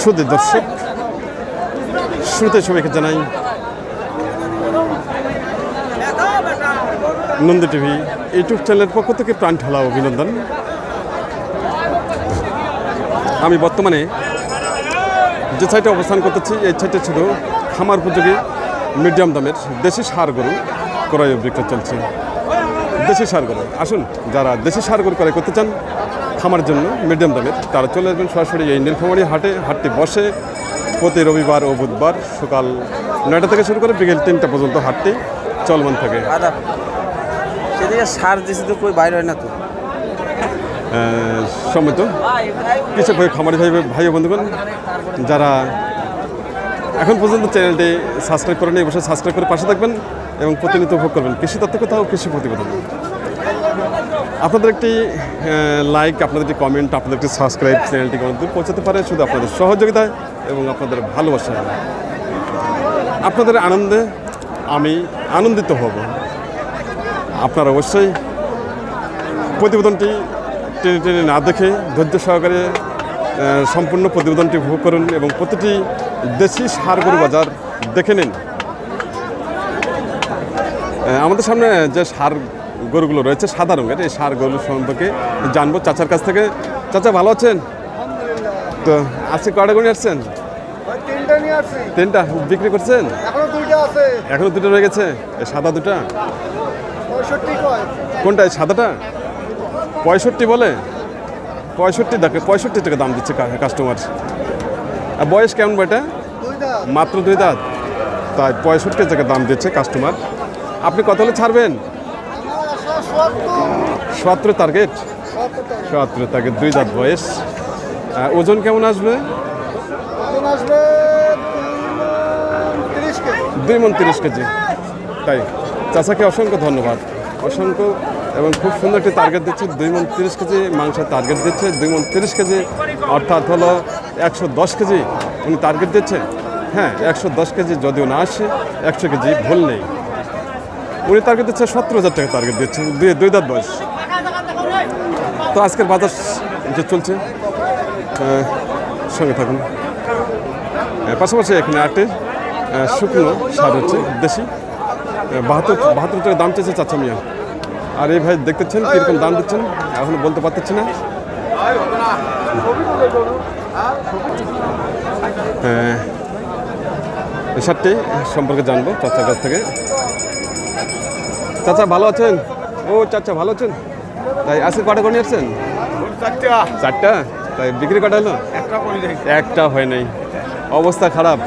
সুদী দর্শক, শুরুতে সবাইকে জানাই, নন্দী টিভি, ইউটিউব চ্যানেলের পক্ষ থেকে প্রাণ ঢালা অভিনন্দন। আমি বর্তমানে যে সাইটে অবস্থান করতেছি, এই সাইটে ছিল খামার উপযোগী মিডিয়াম দামের দেশি সার গরু ক্রয় বিক্রয় চলছে। দেশি সার গরু, আসুন, যারা দেশি সার গরু ক্রয় করতে চান খামার জন্য মিডিয়াম দামের তারা চলে আসবেন সরাসরি এই নীলফামারি হাটে। হাটটি বসে প্রতি রবিবার ও বুধবার সকাল নয়টা থেকে শুরু করে বিকেল তিনটা পর্যন্ত হাটটি চলমান থাকে। সেদিকে সার দিছি তো কই বাইরে হয় না তো? সম্মত। কিছু ভাই খামারি ভাই ভাই বন্ধুগণ যারা এখন পর্যন্ত চ্যানেলটি সাবস্ক্রাইব করেন বছর সাবস্ক্রাইব করে পাশে থাকবেন এবং প্রতিনিয়ত উপভোগ করবেন। কৃষি তত্ত্ব কথা ও কৃষি প্রতিবেদন। আপনাদের একটি লাইক আপনাদের একটি কমেন্ট আপনাদের একটি সাবস্ক্রাইব চ্যানেলটি দূর পৌঁছাতে পারে শুধু আপনাদের সহযোগিতায় এবং আপনাদের ভালোবাসায়। আপনাদের আনন্দে আমি আনন্দিত হব। আপনারা অবশ্যই প্রতিবেদনটি টেনে টেনে না দেখে ধৈর্য সহকারে সম্পূর্ণ প্রতিবেদনটি উপভোগ করুন এবং প্রতিটি দেশি সার গরু বাজার দেখে নিন। আমাদের সামনে যে সার গরুগুলো রয়েছে সাদা রঙের এই সার গরু সম্পর্কে জানব। চাচার কাছ থেকে। চাচা ভালো আছেন? তো আজকে কটা গুণে আসছেন? তিনটা বিক্রি করছেন? এখনও দুটো রয়ে গেছে? এই সাদা দুটা কোনটা এই সাদাটা? পঁয়ষট্টি বলে? পঁয়ষট্টি দেখে পঁয়ষট্টি টাকা দাম দিচ্ছে কাস্টমার আর বয়স কেমন বইটা দুইটা মাত্র দুই দাঁত। তাই পঁয়ষট্টি টাকা দাম দিচ্ছে কাস্টমার আপনি কত হলে ছাড়বেন? সতেরো টার্গেট সতেরো টার্গেট দুই দাঁত বয়স। ওজন কেমন আসবে? দুই মন তিরিশ কেজি। তাই। চাচাকে অসংখ্য ধন্যবাদ। অসংখ্য এবং খুব সুন্দর একটি টার্গেট দিচ্ছে। দুই মন তিরিশ কেজি মাংসের টার্গেট দিচ্ছে। দুই মন তিরিশ কেজি অর্থাৎ হলো একশো দশ কেজি উনি টার্গেট দিচ্ছে। হ্যাঁ একশো দশ কেজি যদিও না আসে একশো কেজি ভুল নেই। উনি টার্গেট দিচ্ছে সতেরো হাজার টাকা টার্গেট দিচ্ছে। দুই দাঁত বয়স। তো আজকের বাজার যে চলছে সঙ্গে থাকুন। পাশাপাশি এখানে আটে শুকনো সার হচ্ছে, দেশি। বাহাত্তর বাহাত্তর টাকা দাম চেয়েছে চাচা মিয়া। আর এই ভাই দেখতেছেন কীরকম দাম দিচ্ছেন, এখনও বলতে পারতেছি না। সারটি সম্পর্কে জানব চাচার কাছ থেকে। চাচা ভালো আছেন? ও চাচা ভালো আছেন? তাই আজকে কটা করে নিয়ে আসছেন? চারটা। তাই বিক্রি কটা হলো? একটা হয় নাই। অবস্থা খারাপ।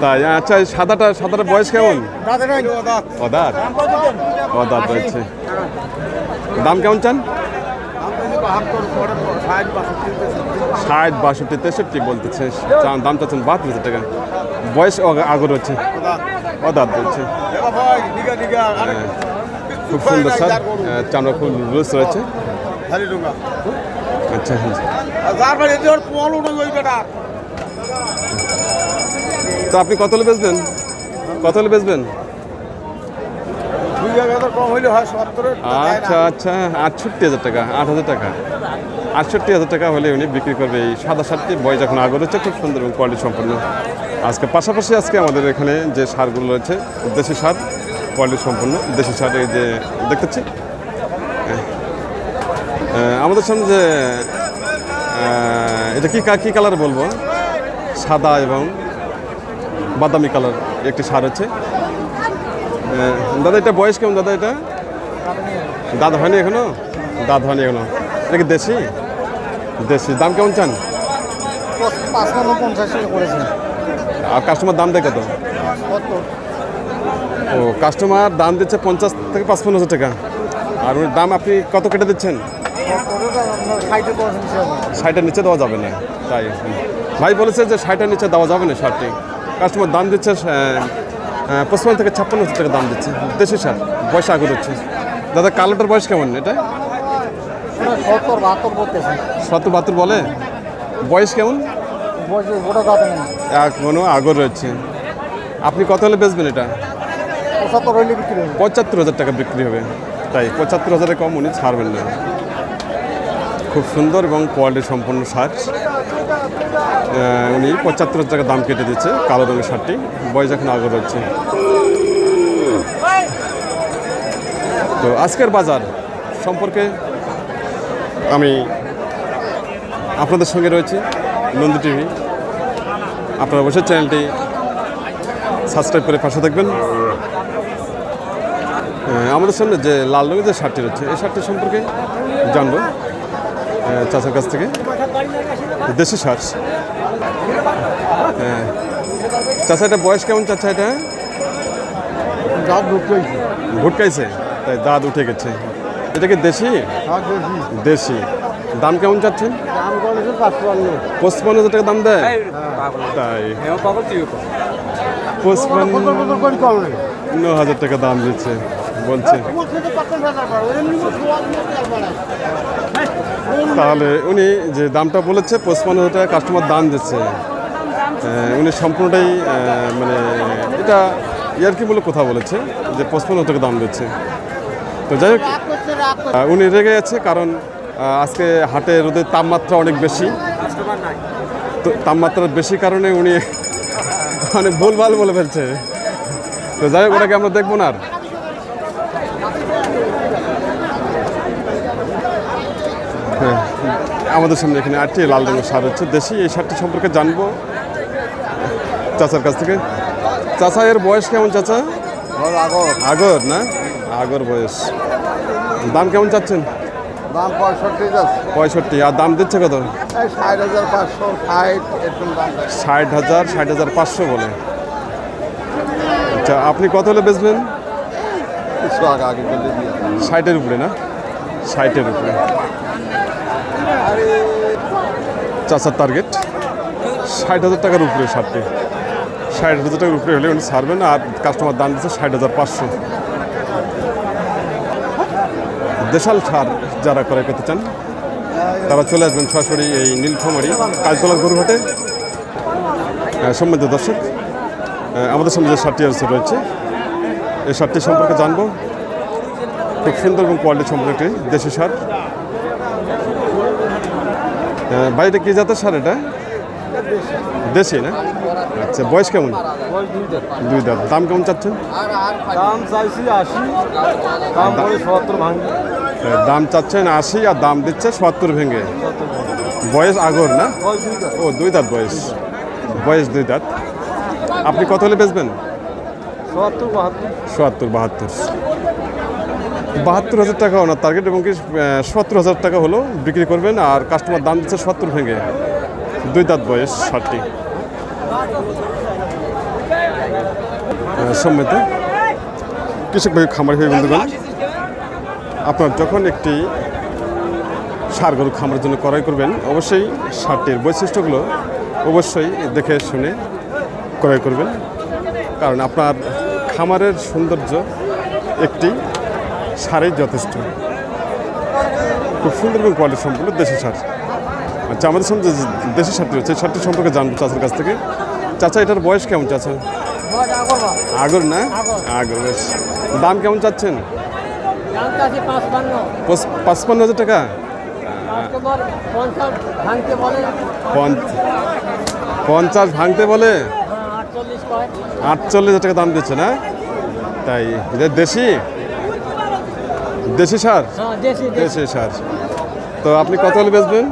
তাই আচ্ছা সাদাটা সাদাটা বয়স কেমন? অদাত। অদাত রয়েছে। দাম কেমন চান? ষাট বাষট্টি তেষট্টি বলতেছে। দাম চাচ্ছেন বাহাত্তর হাজার টাকা। বয়স আগর হচ্ছে। অদাত রয়েছে হ্যাঁ, খুব সুন্দর স্যার। চামড়া খুব লুজ রয়েছে। আচ্ছা হ্যাঁ। তো আপনি কত বেচবেন? কত বেচবেন? আচ্ছা আচ্ছা। আটষট্টি হাজার টাকা আট হাজার টাকা। আটষট্টি হাজার টাকা হলে উনি বিক্রি করবে এই সাদা সারটি। বয়স এখন আগর হচ্ছে খুব সুন্দর এবং কোয়ালিটি সম্পন্ন। আজকে পাশাপাশি আজকে আমাদের এখানে যে সারগুলো রয়েছে দেশি সার কোয়ালিটি সম্পন্ন দেশি সার এই যে দেখতেছি আমাদের সামনে যে এটা কি কা- কালার বলব? সাদা এবং বাদামি কালার একটি সার আছে। আহ, দাদা এটা বয়স কেমন দাদা এটা? দাদা হয়নি এখনও? দাদা হয়নি এখনও। এটা কি দেশি? দেশি। দাম কেমন চান? আর কাস্টমার দাম দেয় কত? ও কাস্টমার দাম দিচ্ছে পঞ্চাশ থেকে পাঁচপন্ন হাজার টাকা। আর ওর দাম আপনি কত কেটে দিচ্ছেন? ষাটের নিচে দেওয়া যাবে না। তাই ভাই বলেছে যে ষাটের নিচে দেওয়া যাবে না শার্টটি কাস্টমার দাম দিচ্ছে পঁচপান্ন থেকে ছাপ্পান্ন হাজার টাকা দাম দিচ্ছে। দেশি সার, বয়স আগুন হচ্ছে। দাদা, কালোটার বয়স কেমন এটা? সত্তর বাহাত্তর বলে। বয়স কেমন? নেই আগর রয়েছে। আপনি কত হলে বেচবেন এটা? পঁচাত্তর হাজার টাকা বিক্রি হবে। তাই পঁচাত্তর হাজারে কম উনি ছাড়বেন না। খুব সুন্দর এবং কোয়ালিটি সম্পন্ন সার। উনি পঁচাত্তর টাকা দাম কেটে দিচ্ছে কালো রঙের শার্টটি। বয়স এখন আগে রয়েছে তো আজকের বাজার সম্পর্কে আমি আপনাদের সঙ্গে রয়েছি, নন্দী টিভি। আপনারা অবশ্যই চ্যানেলটি সাবস্ক্রাইব করে পাশে থাকবেন। আমাদের সামনে যে লাল রঙের যে শার্টটি রয়েছে, এই শার্টটি সম্পর্কে জানব। চাচার কাছ থেকে। দেশি শার্ট হ্যাঁ। চাচা এটা বয়স কেমন চাচা এটা? দাঁত হয়েছে ভুটকাইছে তাই দাঁত উঠে গেছে। এটা কি দেশি? দেশি। দাম কেমন চাচ্ছেন? দাম পঁচপান্ন। হাজার টাকা দাম দেয়? তাই। পঁচপান্ন কত কত করে করবে হাজার টাকা দাম দিচ্ছে। বলছে। তাহলে উনি যে দামটা বলেছে হাজার টাকা কাস্টমার দাম দিচ্ছে। উনি সম্পূর্ণটাই মানে এটা ইয়ার কি বলে কথা বলেছে, যে পঁচপান্ন হাজার টাকা দাম দিচ্ছে। তো যাই হোক উনি রেগে আছে কারণ আজকে হাটে রোদের তাপমাত্রা অনেক বেশি। তো তাপমাত্রা বেশি কারণে উনি অনেক ভুলভাল বলে ফেলছে। তো যাই হোক, ওটাকে আমরা দেখব না আর। আমাদের সামনে এখানে আটটি লাল রঙের সার হচ্ছে। দেশি এই সারটি সম্পর্কে জানব। চাচার কাছ থেকে। চাচা এর বয়স কেমন চাচা? আগর। না? আগর বয়স। দাম কেমন চাচ্ছেন? দাম পঁয়ষট্টি পঁয়ষট্টি। আর দাম দিচ্ছে কত? ষাট হাজার পাঁচশো ষাট হাজার ষাট হাজার পাঁচশো বলে। আচ্ছা আপনি কত হলে বেচবেন? ষাটের উপরে না? ষাটের উপরে। চাচার টার্গেট ষাট হাজার টাকার উপরে ষাটটি ষাট হাজার টাকার উপরে হলে উনি ছাড়বেন আর কাস্টমার দাম দিচ্ছে ষাট হাজার পাঁচশো। দেশাল সার যারা ক্রয় করতে চান তারা চলে আসবেন সরাসরি এই নীলফামারি কাজতলার গরুঘাটে আহ, সম্মানিত দর্শক আমাদের সামনে যে সারটি আছে রয়েছে এই সারটি সম্পর্কে জানব। খুব সুন্দর এবং কোয়ালিটি সম্পর্কে দেশি সার। বাড়িটা কি জাতের সার এটা? দেশি না? আচ্ছা বয়স কেমন? দুই দাঁত। দাম কেমন চাচ্ছেন? দাম চাইছি আশি। দাম সত্তর দাম চাচ্ছেন আশি আর দাম দিচ্ছে সত্তর ভেঙে। বয়স আগর না? ও দুই দাঁত বয়স। বয়স দুই দাঁত। আপনি কত হলে বেচবেন? সত্তর বাহাত্তর। সত্তর বাহাত্তর। বাহাত্তর হাজার টাকা ওনার টার্গেট এবং কি সত্তর হাজার টাকা হলো বিক্রি করবেন আর কাস্টমার দাম দিচ্ছে সত্তর ভেঙে। দুই দাঁত বয়স, ষাটটি। সম্মিত। কৃষক ভাই, খামার ভাই, বন্ধুগণ, আপনার যখন একটি সার গরু খামারের জন্য ক্রয় করবেন, অবশ্যই সারটির বৈশিষ্ট্যগুলো অবশ্যই দেখে শুনে ক্রয় করবেন। কারণ আপনার খামারের সৌন্দর্য একটি সারেই যথেষ্ট। খুব সুন্দর এবং কোয়ালিটি সম্পূর্ণ দেশি সার আচ্ছা আমাদের যে দেশি সারটি রয়েছে সারটি সম্পর্কে জানব চাচার কাছ থেকে। চাচা, এটার বয়স কেমন চাচা? আগর না? আগর, বেশ। দাম কেমন চাচ্ছেন? পাঁচপান্ন হাজার টাকা? পঞ্চ- পঞ্চাশ ভাঙতে বলে? আটচল্লিশ হাজার টাকা দাম দিচ্ছে না? তাই দেশি? দেশি সার? দেশি সার। তো আপনি কত হলে বেচবেন?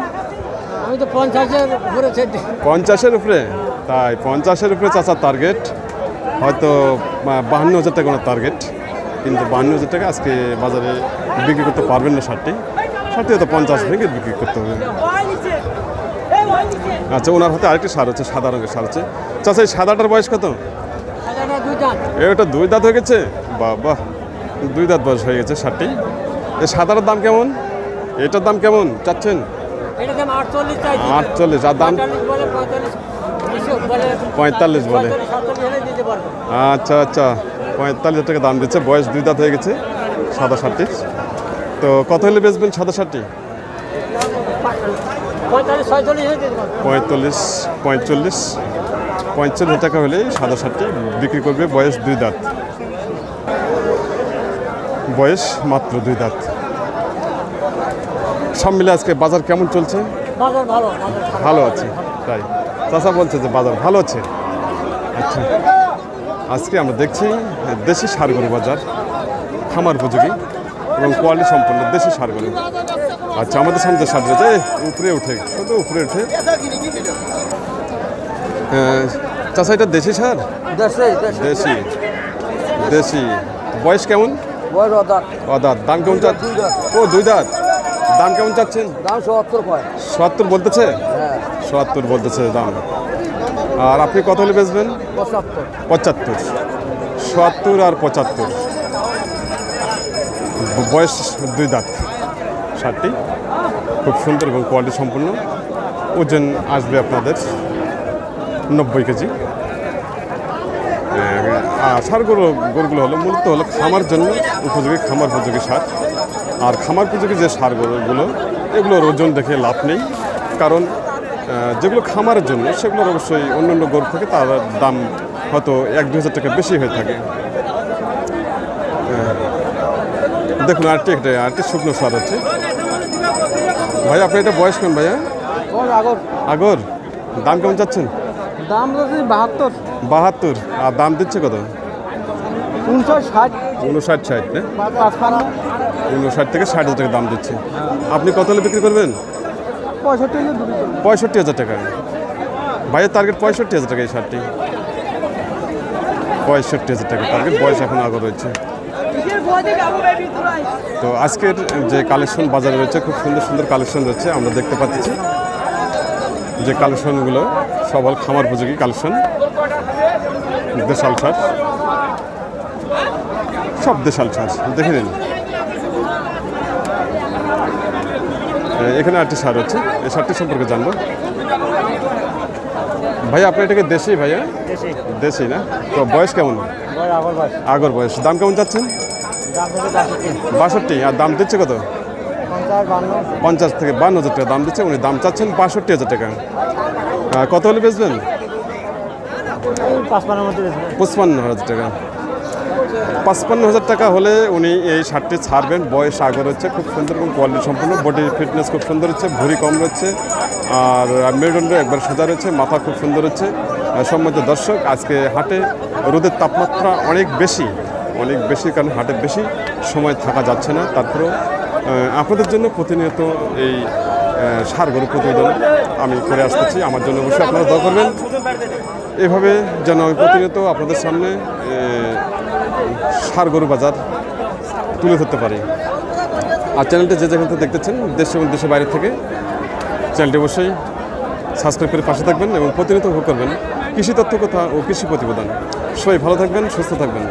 আমি তো পঞ্চাশের ঘুরেছে পঞ্চাশের উপরে? তাই পঞ্চাশের উপরে চাচার টার্গেট হয়তো বাহান্ন হাজার টাকা ওনার টার্গেট কিন্তু বাহান্ন হাজার টাকা আজকে বাজারে বিক্রি করতে পারবেন না শার্টটি শার্টটি হয়তো পঞ্চাশ ভেঙে বিক্রি করতে হবে। আচ্ছা ওনার হাতে আরেকটি সার হচ্ছে সাদা রঙের সার হচ্ছে চাচা এই সাদাটার বয়স কত? দুই দাঁত। এটা দুই দাঁত হয়ে গেছে? বাবা দুই দাঁত বয়স হয়ে গেছে শার্টটি এই সাদাটার দাম কেমন? এটার দাম কেমন চাচ্ছেন? আটচল্লিশ আর দাম? পঁয়তাল্লিশ বলে আচ্ছা আচ্ছা। পঁয়তাল্লিশ টাকা দাম দিচ্ছে বয়স দুই দাঁত হয়ে গেছে সাদা শার্টটি তো কত হলে বেচবেন সাদা শার্টটি পঁয়তাল্লিশ পঁয়তাল্লিশ পঁয়তাল্লিশ পঁয়তাল্লিশ টাকা হলে সাদা শার্টটি বিক্রি করবে বয়স দুই দাঁত। বয়স মাত্র দুই দাঁত। সব মিলে আজকে বাজার কেমন চলছে? ভালো আছে তাই। চাষা বলছে যে বাজার ভালো আছে। আচ্ছা আজকে আমরা দেখছি দেশি সারগরু বাজার খামার উপযোগী এবং কোয়ালিটি সম্পন্ন দেশি সারগরু। আচ্ছা আমাদের সামনে যে সার রয়েছে এই, উপরে উঠে শুধু উপরে উঠে? চাষা এটা দেশি সার? দেশি দেশি। বয়স কেমন? বড় দাঁত? ও দাঁত? দাম কেমন চাচ্ছেন ও দুই দাঁত। দাম কেমন চাচ্ছেন? দাম সত্তর কয়। সত্তর বলতেছে? হ্যাঁ। সত্তর বলতেছে দাম। আর আপনি কত হলে বেচবেন? পঁচাত্তর। পঁচাত্তর। সত্তর আর পঁচাত্তর। বয়স দুই দাঁত। ষাটটি। খুব সুন্দর এবং কোয়ালিটি সম্পূর্ণ ওজন আসবে আপনাদের নব্বই কেজি। সার গরু গরুগুলো হলো মূলত হলো খামার জন্য উপযোগী খামার উপযোগী সার। আর খামার উপযোগী যে সার গরুগুলো এগুলোর ওজন দেখে লাভ নেই। কারণ যেগুলো খামারের জন্য সেগুলোর অবশ্যই অন্য অন্য গরু থেকে তার দাম হয়তো এক দু হাজার টাকা বেশি হয়ে থাকে। দেখুন আরেকটি একটা আরেকটি শুকনো সার হচ্ছে ভাই আপনি এটা বয়স কেমন ভাইয়া? আগর। আগর। দাম কেমন চাচ্ছেন? দাম বাহাত্তর। বাহাত্তর। আর দাম দিচ্ছে কত? উনষাট ষাট। উনষাট ষাট না? উনষাট থেকে ষাট হাজার টাকা দাম দিচ্ছে। আপনি কত হলে বিক্রি করবেন? পঁয়ষট্টি হাজার টাকা। ভাইয়ের টার্গেট পঁয়ষট্টি হাজার টাকা এই শার্টটি। পঁয়ষট্টি হাজার টাকা। টার্গেট বয়স এখন আগে রয়েছে। তো আজকের যে কালেকশন বাজারে রয়েছে খুব সুন্দর সুন্দর কালেকশন রয়েছে। আমরা দেখতে পাচ্ছি যে কালেকশনগুলো সবার খামার উপযোগী কালেকশন দেশাল সার সব দেশাল সার দেখে নিন। এখানে আরেকটি সার হচ্ছে এই সারটি সম্পর্কে জানব। ভাইয়া আপনি এটাকে দেশি ভাইয়া? দেশি। না? তো বয়স কেমন? আগর বয়স। দাম কেমন চাচ্ছেন? বাষট্টি। আর দাম দিচ্ছে কত? পঞ্চাশ থেকে বান্ন হাজার টাকা। দাম দিচ্ছে উনি দাম চাচ্ছেন বাষট্টি হাজার টাকা। কত হলে বেচবেন? পঁচপান্ন হাজার টাকা। পাঁচপান্ন হাজার টাকা হলে উনি এই শার্টটি ছাড়বেন। বয়স আগর হচ্ছে খুব সুন্দর এবং কোয়ালিটি সম্পূর্ণ বডি ফিটনেস খুব সুন্দর হচ্ছে ভুঁড়ি কম রয়েছে আর মেরুদণ্ড একবার সোজা রয়েছে মাথা খুব সুন্দর হচ্ছে। আহ, সম্মানিত দর্শক আজকে হাটে রোদের তাপমাত্রা অনেক বেশি অনেক বেশি কারণ হাটে বেশি সময় থাকা যাচ্ছে না। তারপরেও আপনাদের জন্য প্রতিনিয়ত এই আহ, সার গরু প্রতিবেদন আমি করে আসতেছি। আমার জন্য অবশ্যই আপনারা দোয়া করবেন। এভাবে যেন আমি প্রতিনিয়ত আপনাদের সামনে এ, সার গরু বাজার তুলে ধরতে পারি। আর চ্যানেলটি যে যেখান থেকে দেখতেছেন দেশ এবং দেশের বাইরে থেকে চ্যানেলটি অবশ্যই সাবস্ক্রাইব করে পাশে থাকবেন এবং প্রতিনিয়ত উপভোগ করবেন। কৃষি তথ্য কথা ও কৃষি প্রতিবেদন। সবাই ভালো থাকবেন সুস্থ থাকবেন।